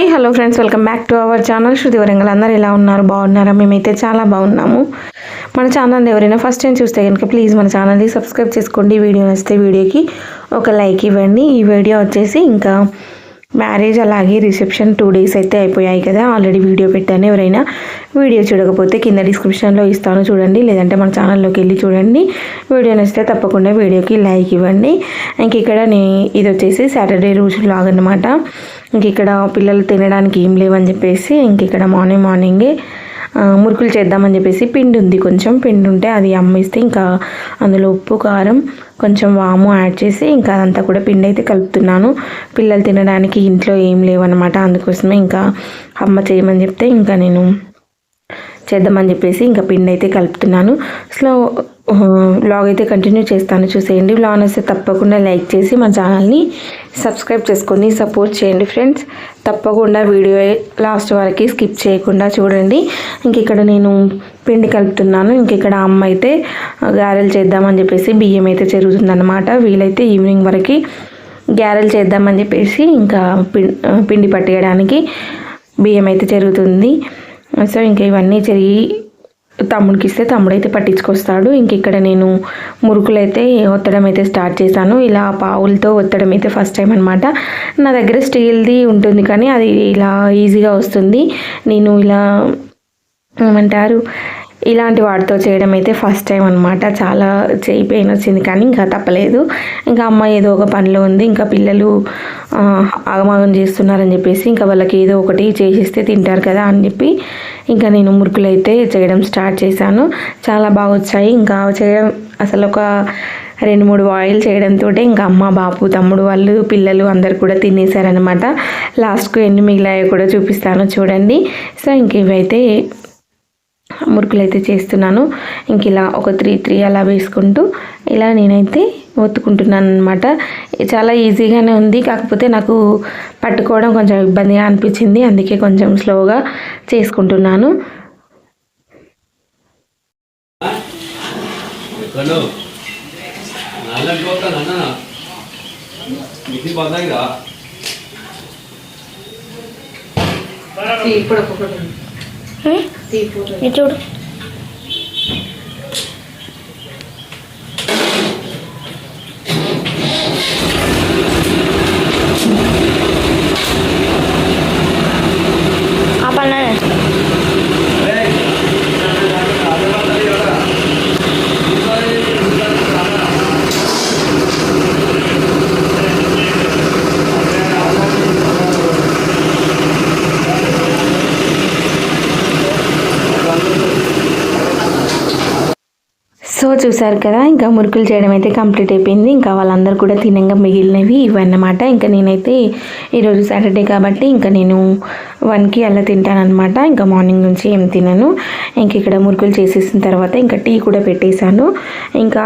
Hi hello friends welcome back to our channel. Shruti Warangal. అందరు ఎలా ఉన్నారు? బాగున్నారా? మేమైతే చాలా బాగున్నాము. మన ఛానల్ ఎవరైనా ఫస్ట్ టైం చూస్తే కనుక ప్లీజ్ మన ఛానల్ని సబ్స్క్రైబ్ చేసుకోండి. వీడియో నచ్చితే వీడియోకి ఒక లైక్ ఇవ్వండి. ఈ వీడియో వచ్చేసి ఇంకా మ్యారేజ్ అలాగే రిసెప్షన్ టూ డేస్ అయితే అయిపోయాయి కదా. ఆల్రెడీ వీడియో పెట్టాను. ఎవరైనా వీడియో చూడకపోతే కింద డిస్క్రిప్షన్లో ఇస్తాను చూడండి. లేదంటే మన ఛానల్లోకి వెళ్ళి చూడండి. వీడియో నచ్చితే తప్పకుండా వీడియోకి లైక్ ఇవ్వండి. ఇంక ఇక్కడ నే ఇది వచ్చేసి సాటర్డే రోజు లాగ్ అనమాట ఇంక ఇక్కడ పిల్లలు తినడానికి ఏం లేవని చెప్పేసి ఇంక ఇక్కడ మార్నింగ్ మార్నింగే మురుకులు చేద్దామని చెప్పేసి పిండి ఉంది. కొంచెం పిండి ఉంటే అది అమ్మిస్తే ఇంకా అందులో ఉప్పు కారం కొంచెం వాము యాడ్ చేసి ఇంకా అదంతా కూడా పిండి అయితే కలుపుతున్నాను. పిల్లలు తినడానికి ఇంట్లో ఏం లేవన్నమాట. అందుకోసమే ఇంకా అమ్మ చేయమని చెప్తే ఇంకా నేను చేద్దామని చెప్పేసి ఇంకా పిండి అయితే కలుపుతున్నాను. స్లో వ్లాగ్ అయితే కంటిన్యూ చేస్తాను. చూసేయండి. వ్లాగ్ వస్తే తప్పకుండా లైక్ చేసి మా ఛానల్ని సబ్స్క్రైబ్ చేసుకొని సపోర్ట్ చేయండి ఫ్రెండ్స్. తప్పకుండా వీడియో లాస్ట్ వరకు స్కిప్ చేయకుండా చూడండి. ఇంక ఇక్కడ నేను పిండి కలుపుతున్నాను. ఇంక ఇక్కడ అమ్మ అయితే గారెలు చేద్దామని చెప్పేసి బియ్యం అయితే చెరుగుతుందన్నమాట. వీలైతే ఈవినింగ్ వరకు గారెలు చేద్దామని చెప్పేసి ఇంకా పిండి పట్టేయడానికి బియ్యం అయితే జరుగుతుంది సో ఇంకా ఇవన్నీ జరిగి తమ్ముడికి ఇస్తే తమ్ముడైతే పట్టించుకొస్తాడు. ఇంక ఇక్కడ నేను మురుకులైతే ఒత్తడం అయితే స్టార్ట్ చేశాను. ఇలా పావులతో ఒత్తడం అయితే ఫస్ట్ టైం అనమాట నా దగ్గర స్టీల్ది ఉంటుంది కానీ అది ఇలా ఈజీగా వస్తుంది. నేను ఇలా ఏమంటారు? ఇలాంటి వాటితో చేయడం అయితే ఫస్ట్ టైం అనమాట చాలా చేయి పెయిన్ వచ్చింది కానీ ఇంకా తప్పలేదు. ఇంకా అమ్మ ఏదో ఒక పనిలో ఉంది ఇంకా పిల్లలు ఆగమాగం చేస్తున్నారని చెప్పేసి ఇంకా వాళ్ళకి ఏదో ఒకటి చేసిస్తే తింటారు కదా అని చెప్పి ఇంకా నేను మురుకులు అయితే చేయడం స్టార్ట్ చేశాను. చాలా బాగా వచ్చాయి. ఇంకా చేయడం అసలు ఒక రెండు మూడు ఆయిల్ చేయడంతో ఇంకా అమ్మ బాపు తమ్ముడు వాళ్ళు పిల్లలు అందరు కూడా తినేశారనమాట లాస్ట్కు ఎన్ని మిగిలాయో కూడా చూపిస్తాను చూడండి. సో ఇంక ఇవైతే మురుకులు అయితే చేస్తున్నాను. ఇంక ఇలా ఒక త్రీ త్రీ అలా వేసుకుంటూ ఇలా నేనైతే ఒత్తుకుంటున్నాను అనమాట చాలా ఈజీగానే ఉంది. కాకపోతే నాకు పట్టుకోవడం కొంచెం ఇబ్బందిగా అనిపించింది. అందుకే కొంచెం స్లోగా చేసుకుంటున్నాను. ఇప్పుడు ఒక్కొక్కటి ఇది చూడు ఆ పని సో చూసారు కదా ఇంకా మురుకులు చేయడం అయితే కంప్లీట్ అయిపోయింది. ఇంకా వాళ్ళందరూ కూడా తినంగా మిగిలినవి ఇవన్నమాట. ఇంకా నేనైతే ఈరోజు సాటర్డే కాబట్టి ఇంకా నేను వన్కి అలా తింటానన్నమాట. ఇంకా మార్నింగ్ నుంచి ఏం తినను. ఇంక ఇక్కడ మురుకులు చేసేసిన తర్వాత ఇంకా టీ కూడా పెట్టేశాను. ఇంకా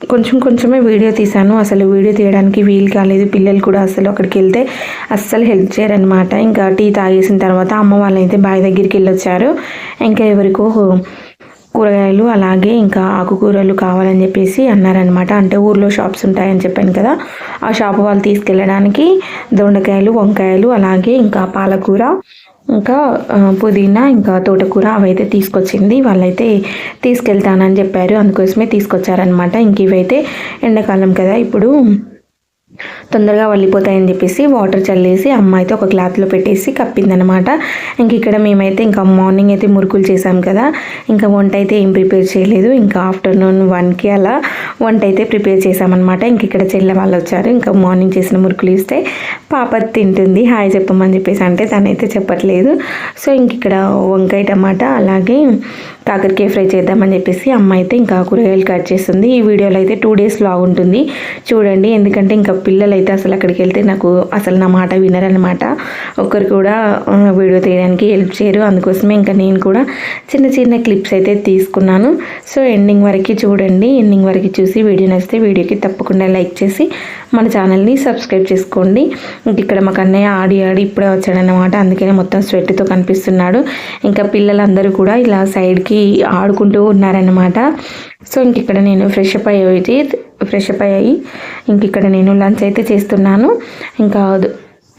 కొంచెం కొంచెమే వీడియో తీశాను. అసలు వీడియో తీయడానికి వీలు కాలేదు. పిల్లలు కూడా అసలు అక్కడికి వెళ్తే అస్సలు హెల్ప్ చేయరనమాట ఇంకా టీ తాగేసిన తర్వాత అమ్మ వాళ్ళైతే బావి దగ్గరికి వెళ్ళొచ్చారు. ఇంకా ఎవరికో కూరగాయలు అలాగే ఇంకా ఆకుకూరలు కావాలని చెప్పేసి అన్నారనమాట అంటే ఊర్లో షాప్స్ ఉంటాయని చెప్పాను కదా. ఆ షాప్ వాళ్ళు తీసుకెళ్ళడానికి దొండకాయలు వంకాయలు అలాగే ఇంకా పాలకూర ఇంకా పుదీనా ఇంకా తోటకూర అవైతే తీసుకొచ్చింది. వాళ్ళైతే తీసుకెళ్తానని చెప్పారు. అందుకోసమే తీసుకొచ్చారనమాట ఇంక ఇవైతే ఎండాకాలం కదా. ఇప్పుడు తొందరగా వెళ్ళిపోతాయని చెప్పేసి వాటర్ చల్లేసి అమ్మ అయితే ఒక క్లాత్లో పెట్టేసి కప్పిందనమాట ఇంక ఇక్కడ మేమైతే ఇంకా మార్నింగ్ అయితే మురుకులు చేసాం కదా. ఇంకా వంట అయితే ఏం ప్రిపేర్ చేయలేదు. ఇంకా ఆఫ్టర్నూన్ వన్కి అలా వంట అయితే ప్రిపేర్ చేసామన్నమాట. ఇంక ఇక్కడ చెల్లె వాళ్ళు వచ్చారు. ఇంకా మార్నింగ్ చేసిన మురుకులు ఇస్తే పాప తింటుంది. హాయ్ చెప్పమని చెప్పేసి అంటే తనైతే చెప్పట్లేదు. సో ఇంక ఇక్కడ వంకాయ టమాటా అలాగే కాకరకాయ ఫ్రై చేద్దామని చెప్పేసి అమ్మ అయితే ఇంకా కూరగాయలు కట్ చేస్తుంది. ఈ వీడియోలో అయితే టూ డేస్ లాగ్ ఉంటుంది. చూడండి ఎందుకంటే ఇంకా పిల్లలు అయితే అసలు అక్కడికి వెళ్తే నాకు అసలు నా మాట వినరనమాట ఒకరు కూడా వీడియో తీయడానికి హెల్ప్ చేయరు. అందుకోసమే ఇంకా నేను కూడా చిన్న చిన్న క్లిప్స్ అయితే తీసుకున్నాను. సో ఎండింగ్ వరకు చూడండి. ఎండింగ్ వరకు చూసి వీడియో నచ్చితే వీడియోకి తప్పకుండా లైక్ చేసి మన ఛానల్ని సబ్స్క్రైబ్ చేసుకోండి. ఇంక ఇక్కడ మాకు అన్నయ్య ఆడి ఆడి ఇప్పుడే వచ్చాడనమాట అందుకనే మొత్తం స్వెట్తో కనిపిస్తున్నాడు. ఇంకా పిల్లలందరూ కూడా ఇలా సైడ్కి ఆడుకుంటూ ఉన్నారనమాట సో ఇంక ఇక్కడ నేను ఫ్రెష్ అప్ అయ్యి ఫ్రెష్ అప్ అయ్యాయి ఇంక ఇక్కడ నేను లంచ్ అయితే చేస్తున్నాను. ఇంకా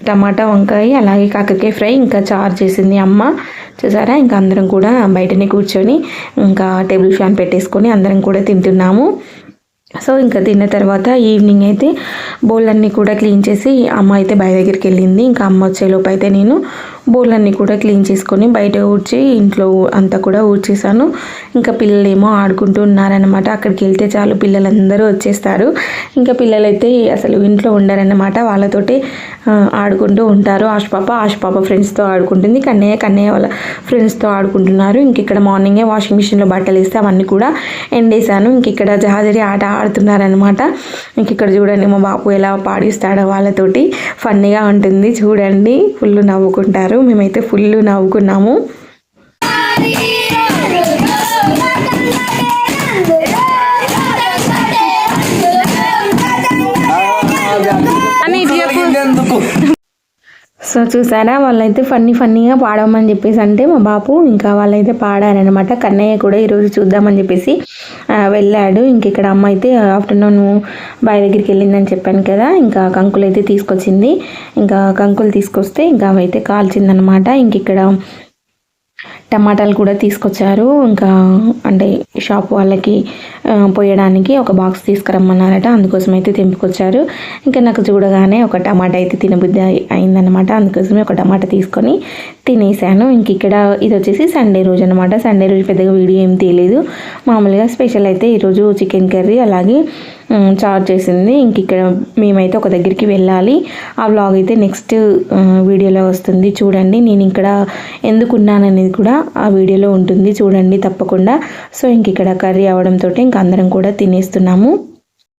టమాటా వంకాయ అలాగే కాకరకాయ ఫ్రై ఇంకా చారు చేసింది అమ్మ. చూసారా? ఇంకా అందరం కూడా బయటనే కూర్చొని ఇంకా టేబుల్ ఫ్యాన్ పెట్టేసుకొని అందరం కూడా తింటున్నాము. సో ఇంకా తిన్న తర్వాత ఈవినింగ్ అయితే బౌళ్ళన్నీ కూడా క్లీన్ చేసి అమ్మ అయితే బయ దగ్గరికి వెళ్ళింది. ఇంకా అమ్మ వచ్చేలోపు అయితే నేను బౌళ్ళన్నీ కూడా క్లీన్ చేసుకొని బయట ఊడ్చి ఇంట్లో అంతా కూడా ఊడ్చేసాను ఇంకా పిల్లలు ఏమో ఆడుకుంటూ ఉన్నారనమాట అక్కడికి వెళ్తే చాలు పిల్లలందరూ వచ్చేస్తారు. ఇంకా పిల్లలైతే అసలు ఇంట్లో ఉండరన్నమాట. వాళ్ళతోటి ఆడుకుంటూ ఉంటారు. ఆశ పాప ఆశ పాప ఫ్రెండ్స్తో ఆడుకుంటుంది. కన్నయ్య కన్నయ్య వాళ్ళ ఫ్రెండ్స్తో ఆడుకుంటున్నారు. ఇంక ఇక్కడ మార్నింగే వాషింగ్ మిషన్లో బట్టలు వేస్తే అవన్నీ కూడా ఎండేసాను ఇంక ఇక్కడ జహాజరి ఆట ఆడుతున్నారనమాట ఇంక ఇక్కడ చూడండి మా బాపు ఎలా పాడిస్తాడో వాళ్ళతోటి. ఫన్నీగా ఉంటుంది. చూడండి ఫుల్ నవ్వుకుంటారు. మేమైతే ఫుల్ నవ్వుకున్నాము. సో చూసారా? వాళ్ళైతే ఫన్నీ ఫన్నీగా పాడమని చెప్పేసి అంటే మా బాపు ఇంకా వాళ్ళైతే పాడారనమాట కన్నయ్య కూడా ఈరోజు చూద్దామని చెప్పేసి వెళ్ళాడు. ఇంక ఇక్కడ అమ్మ అయితే ఆఫ్టర్నూన్ బాయ్ దగ్గరికి వెళ్ళిందని చెప్పాను కదా ఇంకా కంకులు అయితే తీసుకొచ్చింది. ఇంకా కంకులు తీసుకొస్తే ఇంకా అవైతే కాల్చిందనమాట ఇంక ఇక్కడ టమాటాలు కూడా తీసుకొచ్చారు. ఇంకా అంటే షాప్ వాళ్ళకి పోయడానికి ఒక బాక్స్ తీసుకురమ్మన్నారట. అందుకోసం అయితే తెంపుకొచ్చారు. ఇంకా నాకు చూడగానే ఒక టమాటా అయితే తినబుద్ధి అయిందనమాట అందుకోసమే ఒక టమాటా తీసుకొని తినేసాను. ఇంక ఇక్కడ ఇది వచ్చేసి సండే రోజు అనమాట సండే రోజు పెద్దగా వీడియో ఏం తీయలేదు. మామూలుగా స్పెషల్ అయితే ఈరోజు చికెన్ కర్రీ అలాగే చార్జ్ చేసింది. ఇంక ఇక్కడ మేమైతే ఒక దగ్గరికి వెళ్ళాలి. ఆ వ్లాగ్ అయితే నెక్స్ట్ వీడియోలో వస్తుంది. చూడండి నేను ఇక్కడ ఎందుకున్నాననేది కూడా ఆ వీడియోలో ఉంటుంది. చూడండి తప్పకుండా. సో ఇంక ఇక్కడ కర్రీ అవడంతో ఇంక అందరం కూడా తినేస్తున్నాము.